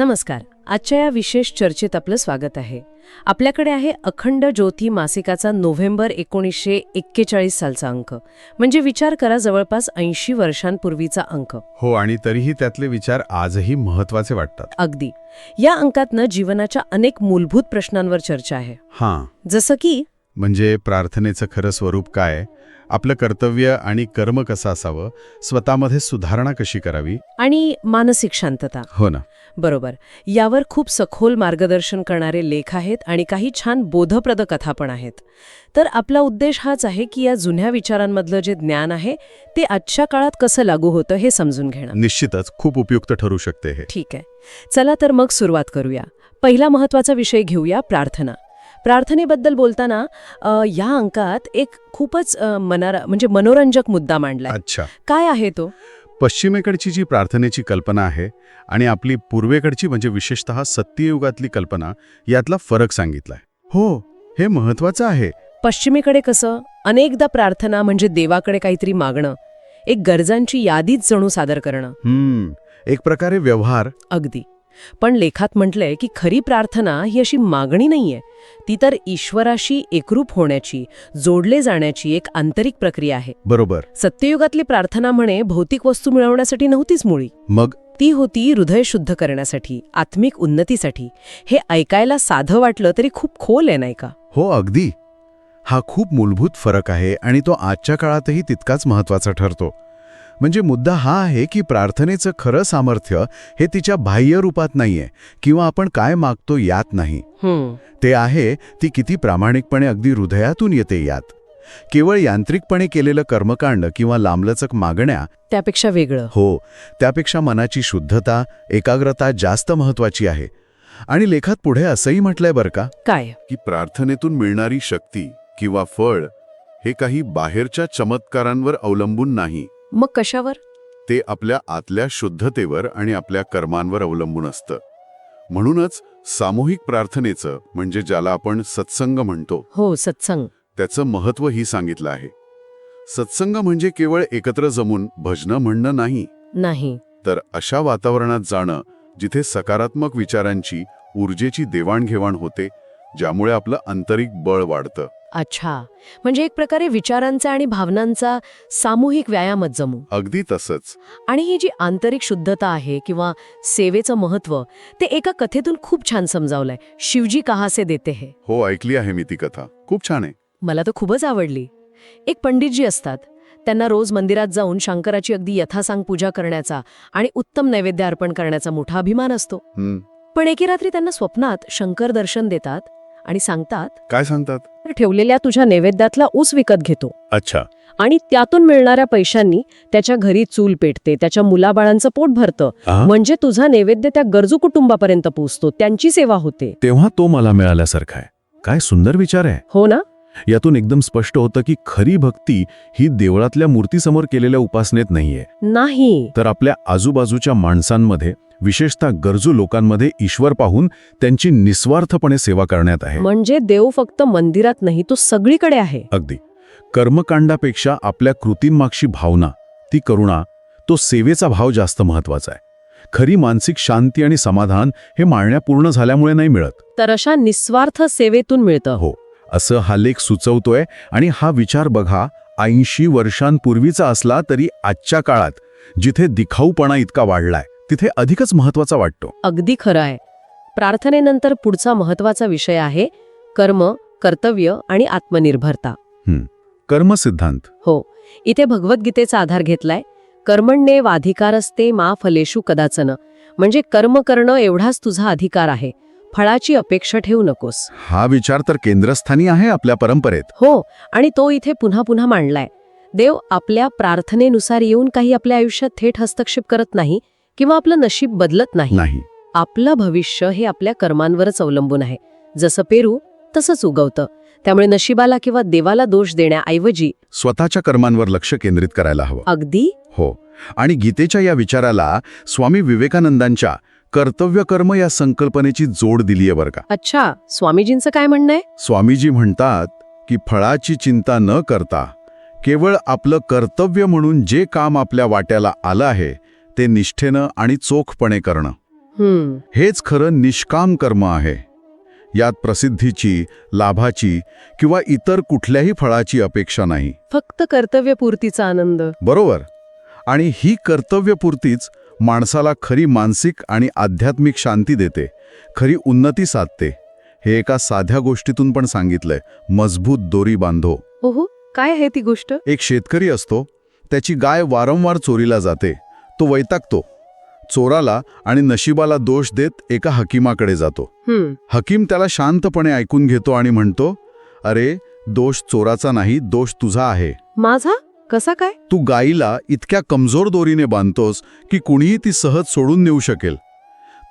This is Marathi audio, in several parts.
नमस्कार. आजच्या या विशेष चर्चेत आपलं स्वागत आहे. आपल्याकडे आहे अखंड ज्योती मासिकाचा नोव्हेंबर एकोणीसशे एक्केचाळीस सालचा अंक. म्हणजे विचार करा जवळपास ऐंशी वर्षांपूर्वीचा अंक. हो आणि तरीही त्यातले विचार आजही महत्त्वाचे वाटतात. अगदी. या अंकातनं जीवनाच्या अनेक मूलभूत प्रश्नांवर चर्चा आहे. हां. जसं की म्हणजे प्रार्थनेचं खरं स्वरूप काय? आपलं कर्तव्य आणि कर्म कसं असावं? स्वतःमध्ये सुधारणा कशी करावी? आणि मानसिक शांतता. हो ना. बरोबर. यावर खूप सखोल मार्गदर्शन करणारे लेख आहेत आणि काही छान बोधप्रद कथा पण आहेत. तर आपला उद्देश हाच आहे की या जुन्या विचारांमधलं जे ज्ञान आहे ते आजच्या काळात कसं लागू होतं हे समजून घेणं. निश्चितच खूप उपयुक्त ठरू शकते हे. ठीक आहे. चला तर मग सुरुवात करूया. पहिला महत्त्वाचा विषय घेऊया प्रार्थना. प्रार्थनेबद्दल बोलताना या अंकात एक खूपच मनारा म्हणजे मनोरंजक मुद्दा मांडलाय. अच्छा. काय आहे तो? पश्चिमेकडची जी प्रार्थनेची कल्पना आहे आणि आपली पूर्वेकडची म्हणजे विशेषतः सत्ययुगातली कल्पना यातला फरक सांगितलाय. हो हे महत्वाचं आहे. पश्चिमेकडे कसं? अनेकदा प्रार्थना म्हणजे देवाकडे काहीतरी मागणं एक गरजांची यादीच जणू सादर करणं. हम्म एक प्रकारे व्यवहार. अगदी. पण लेखात म्हटलंय की खरी प्रार्थना ही अशी मागणी नाहीये. ती तर ईश्वराशी एकरूप होण्याची जोडले जाण्याची एक आंतरिक प्रक्रिया आहे. बरोबर. सत्ययुगातली प्रार्थना म्हणे भौतिक वस्तू मिळवण्यासाठी नव्हतीच मुळी. मग? ती होती हृदय शुद्ध करण्यासाठी आत्मिक उन्नतीसाठी. हे ऐकायला साधं वाटलं तरी खूप खोल आहे नाही का? हो अगदी. हा खूप मूलभूत फरक आहे आणि तो आजच्या काळातही तितकाच महत्त्वाचा ठरतो. म्हणजे मुद्दा हा आहे की प्रार्थनेचं खरं सामर्थ्य हे तिच्या बाह्य रूपात नाहीये किंवा आपण काय मागतो यात नाही. ते आहे ती किती प्रामाणिकपणे अगदी हृदयातून येते यात. केवळ यांत्रिकपणे केलेलं कर्मकांड किंवा लांबलचक मागण्या त्यापेक्षा वेगळं. हो त्यापेक्षा मनाची शुद्धता एकाग्रता जास्त महत्वाची आहे. आणि लेखात पुढे असंही म्हटलंय बरं का? काय? की प्रार्थनेतून मिळणारी शक्ती किंवा फळ हे काही बाहेरच्या चमत्कारांवर अवलंबून नाही. मग कशावर? ते आपल्या आतल्या शुद्धतेवर आणि आपल्या कर्मांवर अवलंबून असतं. म्हणूनच सामूहिक प्रार्थनेचं म्हणजे ज्याला आपण सत्संग म्हणतो. हो सत्संग. त्याचं महत्त्व ही सांगितलं आहे. सत्संग म्हणजे केवळ एकत्र जमून भजनं म्हणणं नाही. नाही. तर अशा वातावरणात जाणं जिथे सकारात्मक विचारांची ऊर्जेची देवाणघेवाण होते ज्यामुळे आपलं आंतरिक बळ वाढतं. अच्छा. म्हणजे एक प्रकारे विचारांचा आणि भावनांचा सामूहिक व्यायामच जमू. अगदी तसंच. आणि ही जी आंतरिक शुद्धता आहे किंवा सेवेचं महत्त्व ते एका कथेतून खूप छान समजावलंय. शिवजी कहासे देते हे. हो ऐकली आहे मी ती कथा. खूप छान आहे. मला तर खूपच आवडली. एक पंडितजी असतात. त्यांना रोज मंदिरात जाऊन शंकराची अगदी यथासांग पूजा करण्याचा आणि उत्तम नैवेद्य अर्पण करण्याचा मोठा अभिमान असतो. पण एके रात्री त्यांना स्वप्नात शंकर दर्शन देतात आणि सांगतात काय सांगतात? "तर ठेवलेल्या तुझ्या नैवेद्यातला ऊस विकत घेतो. अच्छा. आणि त्यातून मिळणाऱ्या पैशांनी त्याच्या घरी चूल पेटते त्याच्या मुलाबाळांचं पोट भरतं. म्हणजे तुझा नैवेद्य त्या गरजू कुटुंबापर्यंत पोहोचतो त्यांची सेवा होते. तेव्हा तो मला मिळाल्यासारखा आहे. काय सुंदर विचार आहे. हो ना? यातून एकदम स्पष्ट होतं की खरी भक्ती ही देवळातल्या मूर्तीसमोर केलेल्या उपासनेत नाहीये. नाही. तर आपल्या आजूबाजूच्या माणसांमध्ये विशेषतः गरजू लोकांमध्ये ईश्वर पाहून त्यांची निस्वार्थपणे सेवा करण्यात आहे. म्हणजे देव फक्त मंदिरात नाही तो सगळीकडे आहे. अगदी. कर्मकांडापेक्षा आपल्या कृतींमागची भावना ती करुणा तो सेवेचा भाव जास्त महत्त्वाचा आहे. खरी मानसिक शांती आणि समाधान हे माळण्या पूर्ण झाल्यामुळे नाही मिळत. तर अशा निस्वार्थ सेवेतून मिळतं. हो असं हा लेख सुचवतोय आणि हा विचार बघा ऐंशी वर्षांपूर्वीचा असला तरी आजच्या काळात जिथे दिखाऊपणा इतका वाढलाय तिथे अधिकच महत्त्वाचा वाटतो. अगदी खरं आहे. प्रार्थनेनंतर पुढचा महत्त्वाचा विषय आहे कर्म कर्तव्य आणि आत्मनिर्भरता. कर्मसिद्धांत हो. इथे भगवद्गीतेचा आधार घेतलाय. कर्मण्ये वाधिकारस्ते मा फलेषु कदाचन. म्हणजे कर्म करणं एवढाच तुझा अधिकार आहे. फळाची अपेक्षा ठेवू नकोस. हा विचार तर केंद्रस्थानी आहे आपल्या परंपरेत. हो. आणि तो इथे पुन्हा पुन्हा मांडलाय. देव आपल्या प्रार्थनेनुसार येऊन काही आपल्या आयुष्यात थेट हस्तक्षेप करत नाही किंवा आपलं नशीब बदलत नाही. नाही. आपलं भविष्य हे आपल्या कर्मांवरच अवलंबून आहे. जसं पेरू तसंच उगवतं. त्यामुळे नशिबाला किंवा देवाला दोष देण्याऐवजी स्वतःच्या कर्मांवर लक्ष केंद्रित करायला हवं. अगदी? हो. आणि गीतेच्या या विचाराला स्वामी विवेकानंदांच्या कर्तव्य कर्म या संकल्पनेची जोड दिलीये बरं का. अच्छा स्वामीजींचं काय म्हणणं आहे? स्वामीजी म्हणतात की फळाची चिंता न करता केवळ आपलं कर्तव्य म्हणून जे काम आपल्या वाट्याला आलं आहे ते निष्ठेनं आणि चोखपणे करणं. हेच खरं निष्काम कर्म आहे. यात प्रसिद्धीची लाभाची किंवा इतर कुठल्याही फळाची अपेक्षा नाही. फक्त कर्तव्यपूर्तीचा आनंद. बरोबर. आणि ही कर्तव्यपूर्तीच माणसाला खरी मानसिक आणि आध्यात्मिक शांती देते खरी उन्नती साधते. हे एका साध्या गोष्टीतून पण सांगितलंय. मजबूत दोरी बांधो. ओहो काय आहे ती गोष्ट? एक शेतकरी असतो त्याची गाय वारंवार चोरीला जाते. तो वैतागतो. चोराला आणि नशिबाला दोष देत एका हकीमाकडे जातो. हकीम त्याला शांतपणे ऐकून घेतो आणि म्हणतो अरे दोष चोराचा नाही दोष तुझा आहे. माझा? कसा काय? तू गाईला इतक्या कमजोर दोरीने बांधतोस की कुणीही ती सहज सोडून नेऊ शकेल.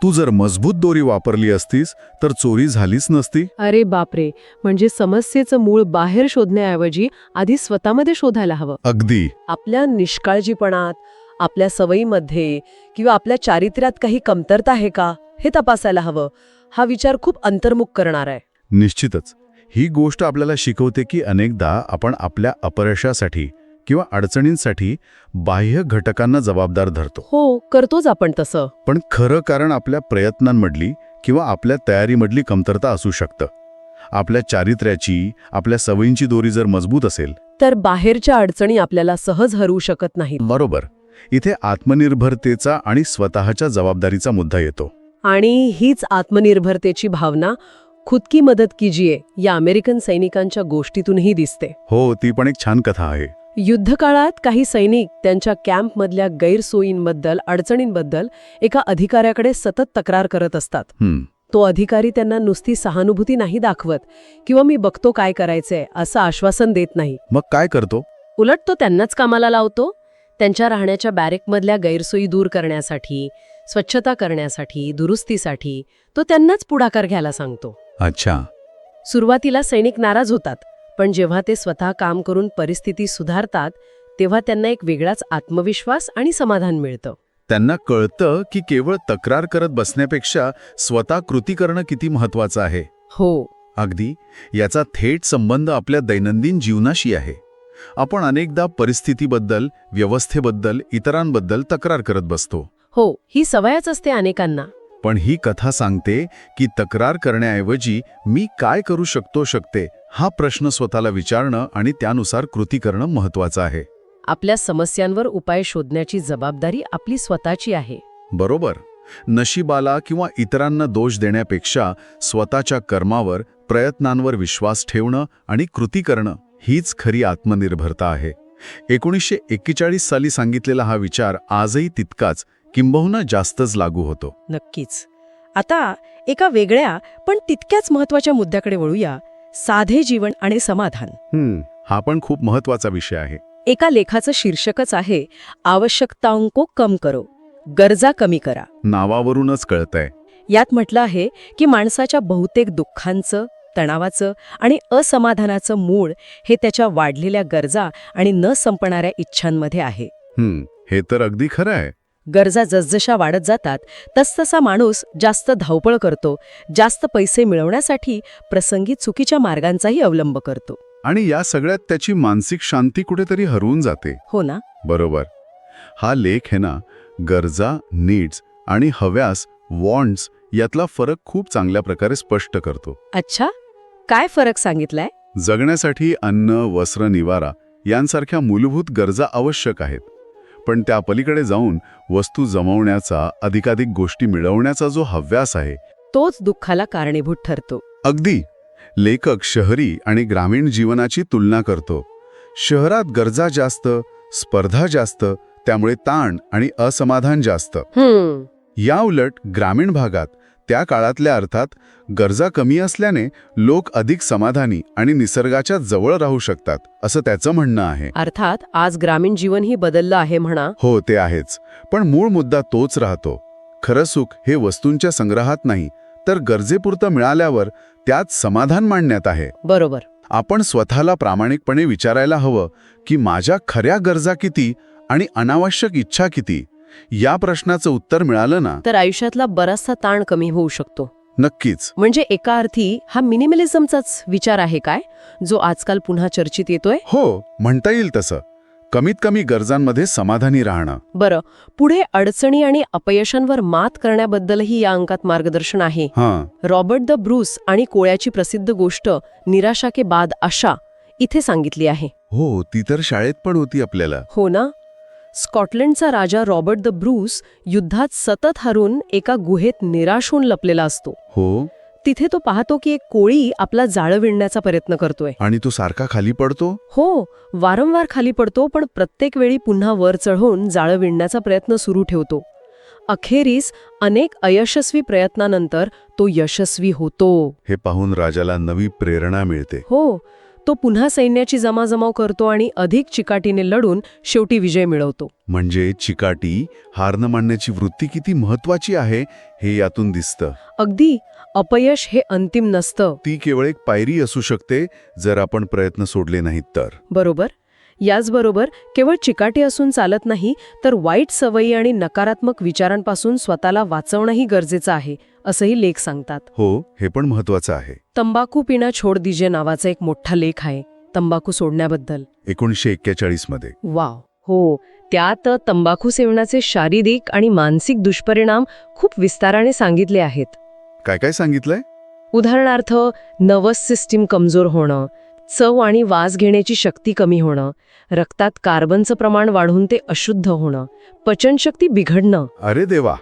तू जर मजबूत दोरी वापरली असतीस तर चोरी झालीच नसती. अरे बापरे! म्हणजे समस्येचं मूळ बाहेर शोधण्याऐवजी आधी स्वतःमध्ये शोधायला हवं. अगदी. आपल्या निष्काळजीपणात आपल्या सवयीमध्ये किंवा आपल्या चारित्र्यात काही कमतरता आहे का? हे तपासायला हवं. हा विचार खूप अंतर्मुख करणार आहे. निश्चितच. ही गोष्ट आपल्याला शिकवते की अनेकदा आपण आपल्या अपयशासाठी किंवा अडचणींसाठी बाह्य घटकांना जबाबदार धरतो. हो करतोच आपण तसं. पण खरं कारण आपल्या प्रयत्नांमधली किंवा आपल्या तयारीमधली कमतरता असू शकतं. आपल्या चारित्र्याची आपल्या सवयींची दोरी जर मजबूत असेल. तर बाहेरच्या अडचणी आपल्याला सहज हरवू शकत नाहीत. बरोबर. इथे आत्मनिर्भरतेचा आणि स्वतःच्या जबाबदारीचा मुद्दा येतो. आणि हीच आत्मनिर्भरतेची भावना खुद की मदत कीजिये या अमेरिकन सैनिकांच्या गोष्टीतूनही दिसते. हो ती पण एक छान कथा आहे. युद्धकाळात काही सैनिक त्यांच्या कॅम्पमधल्या गैरसोयींबद्दल अडचणींबद्दल एका अधिकाऱ्याकडे सतत तक्रार करत असतात. हं, तो अधिकारी त्यांना नुसती सहानुभूती नाही दाखवत किंवा मी बघतो काय करायचंय असं आश्वासन देत नाही. मग काय करतो? उलट तो त्यांनाच कामाला लावतो? त्यांच्या राहण्याच्या बॅरेकमधल्या गैरसोयी दूर करण्यासाठी स्वच्छता करण्यासाठी दुरुस्तीसाठी तो त्यांनाच पुढाकार घ्यायला सांगतो. अच्छा. सुरुवातीला सैनिक नाराज होतात पण जेव्हा ते स्वतः काम करून परिस्थिती सुधारतात तेव्हा त्यांना एक वेगळाच आत्मविश्वास आणि समाधान मिळतं. त्यांना कळतं की केवळ तक्रार करत बसण्यापेक्षा स्वतः कृती करणं किती महत्वाचं आहे. हो. अगदी याचा थेट संबंध आपल्या दैनंदिन जीवनाशी आहे. आपण अनेकदा परिस्थितीबद्दल व्यवस्थेबद्दल इतरांबद्दल तक्रार करत बसतो. हो ही सवयच असते अनेकांना. पण ही कथा सांगते की तक्रार करण्याऐवजी मी काय करू शकतो शकते हा प्रश्न स्वतःला विचारणं आणि त्यानुसार कृती करणं महत्वाचं आहे. आपल्या समस्यांवर उपाय शोधण्याची जबाबदारी आपली स्वतःची आहे. बरोबर. नशिबाला किंवा इतरांना दोष देण्यापेक्षा स्वतःच्या कर्मावर प्रयत्नांवर विश्वास ठेवणं आणि कृती करणं हीच खरी आत्मनिर्भरता आहे. एकोणीसशे एक्केचाळीस साली सांगितलेला हा विचार आजही तितकाच किंबहुना जास्तच लागू होतो. नक्कीच. आता एका वेगळ्या पण तितक्याच महत्त्वाच्या मुद्द्याकडे वळूया. साधे जीवन आणि समाधान. हा पण खूप महत्त्वाचा विषय आहे. एका लेखाचं शीर्षकच आहे आवश्यकताओं को कम करो गरजा कमी करा. नावावरूनच कळतंय. यात म्हटलं आहे की माणसाच्या बहुतेक दुःखांचं तणावाचं आणि असमाधानाचं मूळ हे त्याच्या वाढलेल्या गरजा आणि न संपणाऱ्या इच्छांमध्ये आहे. हे तर अगदी खरं आहे. गरजा जसजशा वाढत जातात तसतसा माणूस जास्त धावपळ करतो जास्त पैसे मिळवण्यासाठी प्रसंगी चुकीच्या मार्गांचाही अवलंब करतो. आणि या सगळ्यात त्याची मानसिक शांती कुठेतरी हरवून जाते. हो ना? बरोबर. हा लेख आहे ना गरजा नीड्स आणि हव्यास वॉन्ट्स यातला फरक खूप चांगल्या प्रकारे स्पष्ट करतो. अच्छा काय फरक सांगितलाय? जगण्यासाठी अन्न वस्त्र निवारा यांसारख्या मूलभूत गरजा आवश्यक आहेत. पण त्या पलीकडे जाऊन वस्तू जमवण्याचा अधिकाधिक गोष्टी मिळवण्याचा जो हव्यास आहे तोच दुःखाला कारणीभूत ठरतो. अगदी. लेखक शहरी आणि ग्रामीण जीवनाची तुलना करतो. शहरात गरजा जास्त स्पर्धा जास्त त्यामुळे ताण आणि असमाधान जास्त. या उलट ग्रामीण भागात त्या काळातल्या अर्थात गरजा कमी असल्याने लोक अधिक समाधानी आणि निसर्गाच्या जवळ राहू शकतात असं त्याचं म्हणणं आहे. अर्थात आज ग्रामीण जीवनही बदललं आहे म्हणा. हो ते आहेच. पण मूळ मुद्दा तोच राहतो. खरं सुख हे वस्तूंच्या संग्रहात नाही तर गरजेपुरतं मिळाल्यावर त्यात समाधान मांडण्यात आहे. बरोबर. आपण स्वतःला प्रामाणिकपणे विचारायला हवं की माझ्या खऱ्या गरजा किती आणि अनावश्यक इच्छा किती या प्रश्नाचं उत्तर मिळालं ना तर आयुष्यातला बराचसा ताण कमी होऊ शकतो. नक्कीच. म्हणजे एका अर्थी हा मिनिमलिझमचाच विचार आहे काय? जो आजकाल पुन्हा चर्चित येतोय? हो म्हणता येईल तसं. कमीत कमी गरजांमध्ये समाधानी राहणं. बरं पुढे अडचणी आणि अपयशांवर मात करण्याबद्दलही या अंकात मार्गदर्शन आहे. हां. रॉबर्ट द ब्रूस आणि कोळ्याची प्रसिद्ध गोष्ट निराशा के बाद आशा इथे सांगितली आहे. हो ती तर शाळेत पण होती आपल्याला. हो ना? स्कॉटलंडचा राजा रॉबर्ट द ब्रूस युद्धात सतत हरून एका गुहेत निराश होऊन लपलेला असतो. हो? तिथे तो पाहतो की एक कोळी आपला जाळं विणण्याचा प्रयत्न करतोय. आणि तो सारखा खाली पडतो? हो वारंवार खाली पडतो पण प्रत्येक वेळी पुन्हा वर चढवून जाळं विणण्याचा प्रयत्न सुरू ठेवतो. अखेरीस अनेक अयशस्वी प्रयत्नानंतर तो यशस्वी होतो. हे पाहून राजाला नवी प्रेरणा मिळते. हो तो पुन्हा सैन्याची जमाजमाव करतो आणि अधिक चिकाटीने लढून शेवटी विजय मिळवतो. म्हणजे चिकाटी हार न मानण्याची वृत्ती किती महत्वाची आहे हे यातून दिसतं. अगदी अपयश हे अंतिम नसतं. ती केवळ एक पायरी असू शकते जर आपण प्रयत्न सोडले नाहीत तर. बरोबर? याचबरोबर केवळ चिकाटी असून चालत नाही तर वाईट सवयी आणि नकारात्मक विचारांपासून स्वतःला वाचवणंही गरजेचं आहे असंही लेख सांगतात. हो हे पण महत्वाचं आहे. तंबाखू पिणं छोड दिजे नावाचा एक मोठा लेख आहे तंबाखू सोडण्याबद्दल. एकोणीसशे एक्केचाळीसमध्ये. वाव. हो त्यात तंबाखू सेवनाचे शारीरिक आणि मानसिक दुष्परिणाम खूप विस्ताराने सांगितले आहेत. काय काय सांगितलंय? उदाहरणार्थ नर्वस सिस्टीम कमजोर होणं चव आणि वास घेण्याची शक्ती कमी होणं रक्तात कार्बनचं प्रमाण वाढून ते अशुद्ध होणं पचनशक्ती बिघडणं. अरे देवा!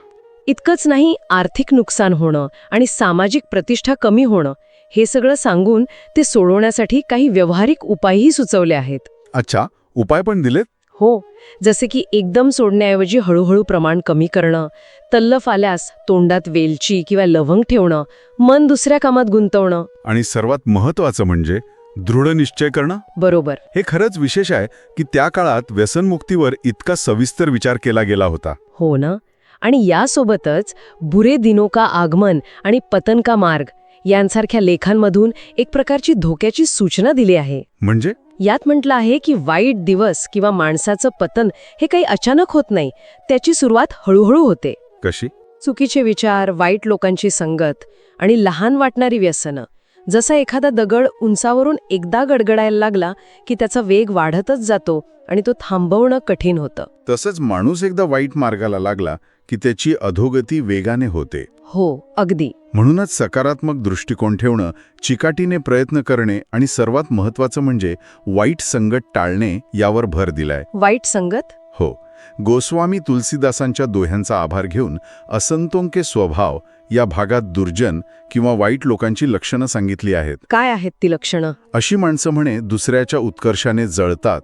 इतकंच नाही आर्थिक नुकसान होणं आणि सामाजिक प्रतिष्ठा कमी होणं हे सगळं सांगून ते सोडवण्यासाठी काही व्यावहारिक उपायही सुचवले आहेत. अच्छा उपाय पण दिलेत? हो जसे की एकदम सोडण्याऐवजी हळूहळू प्रमाण कमी करणं तल्लफ आल्यास तोंडात वेलची किंवा लवंग ठेवणं मन दुसऱ्या कामात गुंतवणं. आणि सर्वात महत्वाचं म्हणजे दृढ निश्चय करणं? बरोबर. हे खरंच विशेष आहे की त्या काळात व्यसनमुक्तीवर इतका सविस्तर विचार केला गेला होता. हो ना? आणि यासोबतच बुरे दिनो का आगमन आणि पतन का मार्ग यांसारख्या लेखांमधून एक प्रकारची धोक्याची सूचना दिली आहे. म्हणजे? यात म्हटलं आहे की वाईट दिवस किंवा माणसाचं पतन हे काही अचानक होत नाही त्याची सुरुवात हळूहळू होते. कशी? चुकीचे विचार वाईट लोकांची संगत आणि लहान वाटणारी व्यसनं जसा एखादा दगड उंचावरून एकदा गडगडायला लागला की त्याचा वेग वाढतच जातो आणि तो थांबवणं कठीण होतं. तसंच माणूस एकदा वाईट मार्गाला लागला की त्याची अधोगती वेगाने होते. हो अगदी. म्हणूनच सकारात्मक दृष्टिकोन ठेवणं चिकाटीने प्रयत्न करणे आणि सर्वात महत्वाचं म्हणजे वाईट संगत टाळणे यावर भर दिलाय. वाईट संगत? हो. गोस्वामी तुलसीदासांच्या दोह्यांचा आभार घेऊन असंतोंके स्वभाव या भागात दुर्जन किंवा वाईट लोकांची लक्षणं सांगितली आहेत. काय आहेत ती लक्षणं? अशी माणसं म्हणे दुसऱ्याच्या उत्कर्षाने जळतात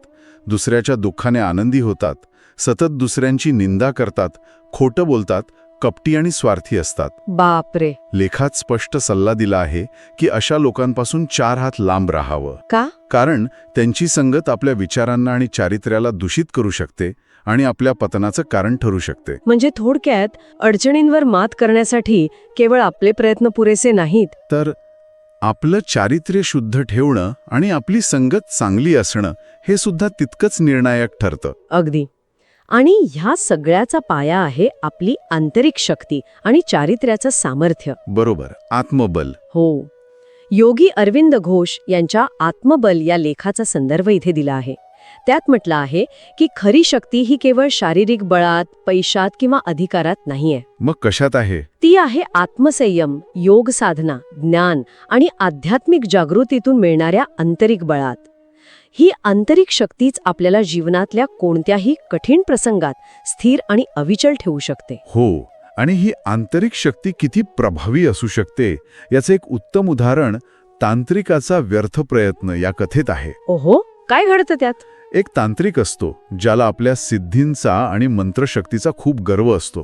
दुसऱ्याच्या दुःखाने आनंदी होतात सतत दुसऱ्यांची निंदा करतात खोटं बोलतात कपटी आणि स्वार्थी असतात. बापरे. लेखात स्पष्ट सल्ला दिला आहे की अशा लोकांपासून चार हात लांब राहावं. का? कारण त्यांची संगत आपल्या विचारांना आणि चारित्र्याला दूषित करू शकते आणि आपल्या पतनाचं कारण ठरू शकते. म्हणजे थोडक्यात अडचणींवर मात करण्यासाठी केवळ आपले प्रयत्न पुरेसे नाहीत. तर आपलं चारित्र्य शुद्ध ठेवणं आणि आपली संगत चांगली असणं हे सुद्धा तितकंच निर्णायक ठरतं. अगदी. आणि ह्या सगळ्याचा पाया आहे आपली आंतरिक शक्ती आणि चारित्र्याचं सामर्थ्य. बरोबर. आत्मबल. हो. योगी अरविंद घोष यांच्या आत्मबल या लेखाचा संदर्भ इथे दिला आहे. त्यात म्हटलं आहे की खरी शक्ती ही केवळ शारीरिक बळात पैशात किंवा अधिकारात नाहीये. मग कशात आहे? ती आहे आत्मसंयम योग साधना ज्ञान आणि आध्यात्मिक जागृतीतून मिळणाऱ्या आंतरिक बळात. ही आंतरिक शक्तीच आपल्याला जीवनातल्या कोणत्याही कठीण प्रसंगात स्थिर आणि अविचल ठेवू शकते. हो आणि ही आंतरिक शक्ती किती प्रभावी असू शकते याचं एक उत्तम उदाहरण तांत्रिकाचा व्यर्थ प्रयत्न या कथेत आहे. ओहो काय घडतं त्यात? एक तांत्रिक असतो ज्याला आपल्या सिद्धींचा आणि मंत्रशक्तीचा खूप गर्व असतो.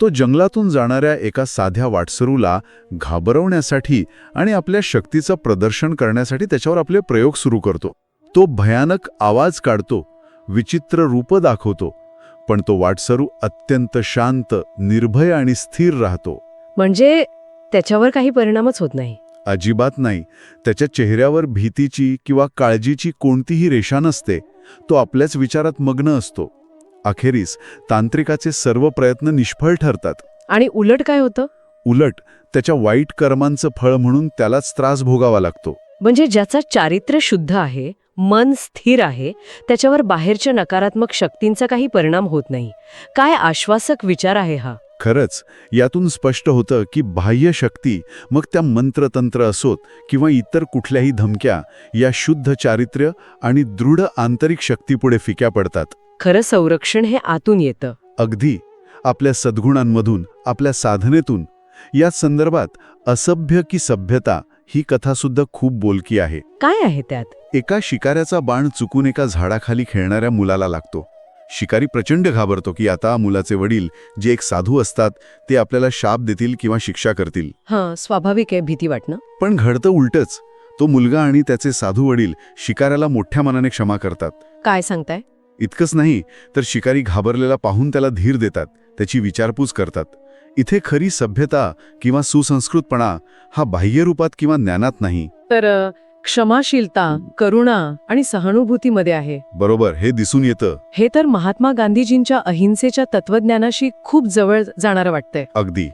तो जंगलातून जाणाऱ्या एका साध्या वाटसरूला घाबरवण्यासाठी आणि आपल्या शक्तीचं प्रदर्शन करण्यासाठी त्याच्यावर आपले प्रयोग सुरू करतो. तो भयानक आवाज काढतो विचित्र रूप दाखवतो पण तो वाटसरू अत्यंत शांत निर्भय आणि स्थिर राहतो. म्हणजे त्याच्यावर काही परिणामच होत नाही. अजिबात नाही. त्याच्या चेहऱ्यावर भीतीची किंवा काळजीची कोणतीही रेषा नसते. तो आपल्याच विचारात मग्न असतो. अखेरीस तांत्रिकाचे सर्व प्रयत्न निष्फळ ठरतात. आणि उलट काय होतं? उलट त्याच्या वाईट कर्मांचं फळ म्हणून त्यालाच त्रास भोगावा लागतो. म्हणजे ज्याचा चारित्र्य शुद्ध आहे मन स्थिर आहे त्याच्यावर बाहेरच्या नकारात्मक शक्तींचा काही परिणाम होत नाही. काय आश्वासक विचार आहे हा? खरंच यातून स्पष्ट होतं की बाह्य शक्ती मग त्या मंत्रतंत्र असोत किंवा इतर कुठल्याही धमक्या या शुद्ध चारित्र्य आणि दृढ आंतरिक शक्तीपुढे फिक्या पडतात. खरं संरक्षण हे आतून येतं. अगदी. आपल्या सद्गुणांमधून आपल्या साधनेतून. या संदर्भात असभ्य की सभ्यता ही कथासुद्धा खूप बोलकी आहे. काय आहे त्यात? एका शिकाऱ्याचा बाण चुकून एका झाडाखाली खेळणाऱ्या मुलाला लागतो. शिकारी प्रचंड घाबरतो की आता मुलाचे वडील जे एक साधू असतात ते आपल्याला शाप देतील किंवा शिक्षा करतील. हां स्वाभाविक आहे भीती वाटणं. पण घडतं उलटच. तो मुलगा आणि त्याचे साधू वडील शिकाऱ्याला मोठ्या मनाने क्षमा करतात. काय सांगताय? इतकंच नाही तर शिकारी घाबरलेला पाहून त्याला धीर देतात त्याची विचारपूस करतात. इथे खरी सभ्यता किंवा सुसंस्कृतपणा हा बाह्य रूपात किंवा ज्ञानात नाही. तर क्षमाशीलता करुणा आणि सहानुभूतीमध्ये आहे. बरोबर हे दिसून येतं. हे तर महात्मा गांधीजींच्या अहिंसेच्या तत्वज्ञानाशी खूप जवळ जाणारं वाटतंय. अगदी.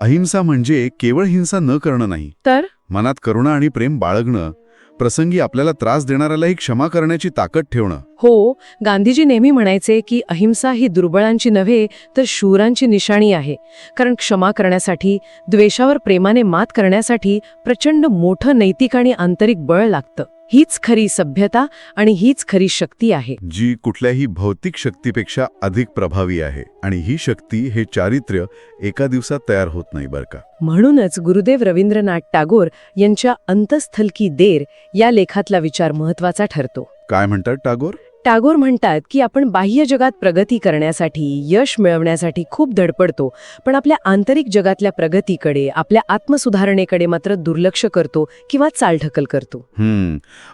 अहिंसा म्हणजे केवळ हिंसा न करणं नाही. तर? मनात करुणा आणि प्रेम बाळगणं प्रसंगी आपल्याला त्रास देणाऱ्यालाही क्षमा करण्याची ताकद ठेवणं. हो गांधीजी नेहमी म्हणायचे की अहिंसा ही दुर्बळांची नव्हे तर शूरांची निशाणी आहे. कारण क्षमा करण्यासाठी द्वेषावर प्रेमाने मात करण्यासाठी प्रचंड मोठं नैतिक आणि आंतरिक बळ लागतं. हीच खरी सभ्यता आणि हीच खरी शक्ती आहे. जी कुठल्याही भौतिक शक्तीपेक्षा अधिक प्रभावी आहे आणि ही शक्ती हे चारित्र्य एका दिवसात तयार होत नाही बरं का? म्हणूनच गुरुदेव रवींद्रनाथ टागोर यांच्या अंतस्थल की देर या लेखातला विचार महत्त्वाचा ठरतो. काय म्हणतात टागोर? टागोर म्हणतात की आपण बाह्य जगात प्रगती करण्यासाठी यश मिळवण्यासाठी खूप धडपडतो पण आपल्या आंतरिक जगातल्या प्रगतीकडे आपल्या आत्मसुधारणेकडे मात्र दुर्लक्ष करतो किंवा चालढकल करतो.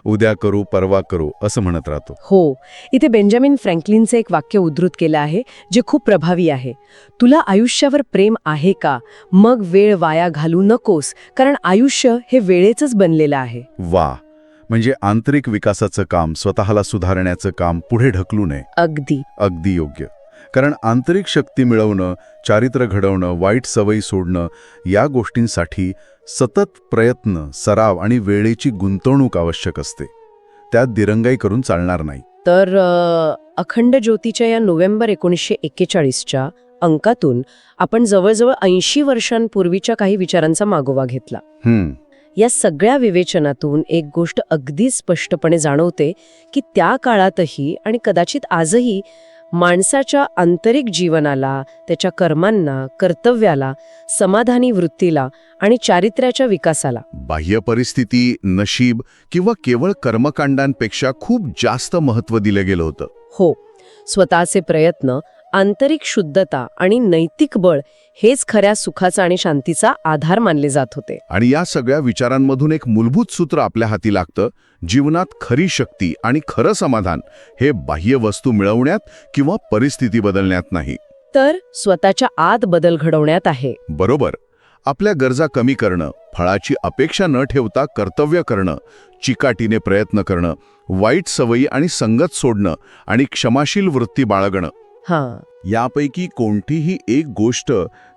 उद्या करू परवा करू असं म्हणत राहतो. हो इथे बेंजामिन फ्रँकलिनचं एक वाक्य उद्धृत केलं आहे जे खूप प्रभावी आहे. तुला आयुष्यावर प्रेम आहे का? मग वेळ वाया घालू नकोस कारण आयुष्य हे वेळेचंच बनलेलं आहे. वा म्हणजे आंतरिक विकासाचं काम स्वतःला सुधारण्याचं काम पुढे ढकलू नये. अगदी. अगदी योग्य. कारण आंतरिक शक्ती मिळवणं चारित्र्य घडवणं वाईट सवयी सोडणं या गोष्टींसाठी सतत प्रयत्न सराव आणि वेळेची गुंतवणूक आवश्यक असते. त्यात दिरंगाई करून चालणार नाही. तर अखंड ज्योतीच्या या नोव्हेंबर एकोणीसशे एक्केचाळीसच्या अंकातून आपण जवळजवळ ऐंशी वर्षांपूर्वीच्या काही विचारांचा मागोवा घेतला. या सगळ्या विवेचनातून एक गोष्ट अगदी स्पष्टपणे जाणवते की त्या काळातही आणि कदाचित आजही माणसाच्या आंतरिक जीवनाला त्याच्या कर्मांना कर्तव्याला समाधानी वृत्तीला आणि चारित्र्याच्या विकासाला. बाह्य परिस्थिती नशीब किंवा केवळ कर्मकांडांपेक्षा खूप जास्त महत्त्व दिलं गेलं होतं. हो स्वतःचे प्रयत्न आंतरिक शुद्धता आणि नैतिक बळ हेच खऱ्या सुखाचा आणि शांतीचा आधार मानले जात होते. आणि या सगळ्या विचारांमधून एक मूलभूत सूत्र आपल्या हाती लागतं जीवनात खरी शक्ती आणि खरं समाधान हे बाह्य वस्तू मिळवण्यात किंवा परिस्थिती बदलण्यात नाही. तर स्वतःच्या आत बदल घडवण्यात आहे. बरोबर. आपल्या गरजा कमी करणं फळाची अपेक्षा न ठेवता कर्तव्य करणं चिकाटीने प्रयत्न करणं वाईट सवयी आणि संगत सोडणं आणि क्षमाशील वृत्ती बाळगणं हां. यापैकी कोणतीही एक गोष्ट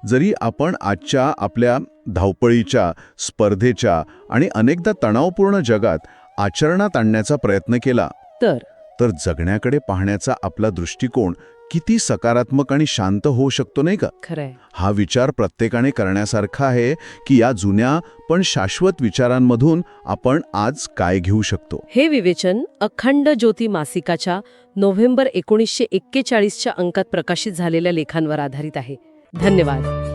जरी आपण आजच्या आपल्या धावपळीच्या स्पर्धेच्या आणि अनेकदा तणावपूर्ण जगात आचरणात आणण्याचा प्रयत्न केला तर? तर जगण्याकडे पाहण्याचा आपला दृष्टिकोन किती सकारात्मक आणि शांत होऊ शकतो नाही का? खरंय. हा विचार प्रत्येकाने करण्यासारखा आहे की या जुन्या पण शाश्वत विचारांमधून आपण आज काय घेऊ शकतो? हे विवेचन अखंड ज्योती मासिकाच्या नोव्हेंबर एकोणीसशे एक्केचाळीसच्या अंकात प्रकाशित झालेल्या लेखांवर आधारित आहे. धन्यवाद.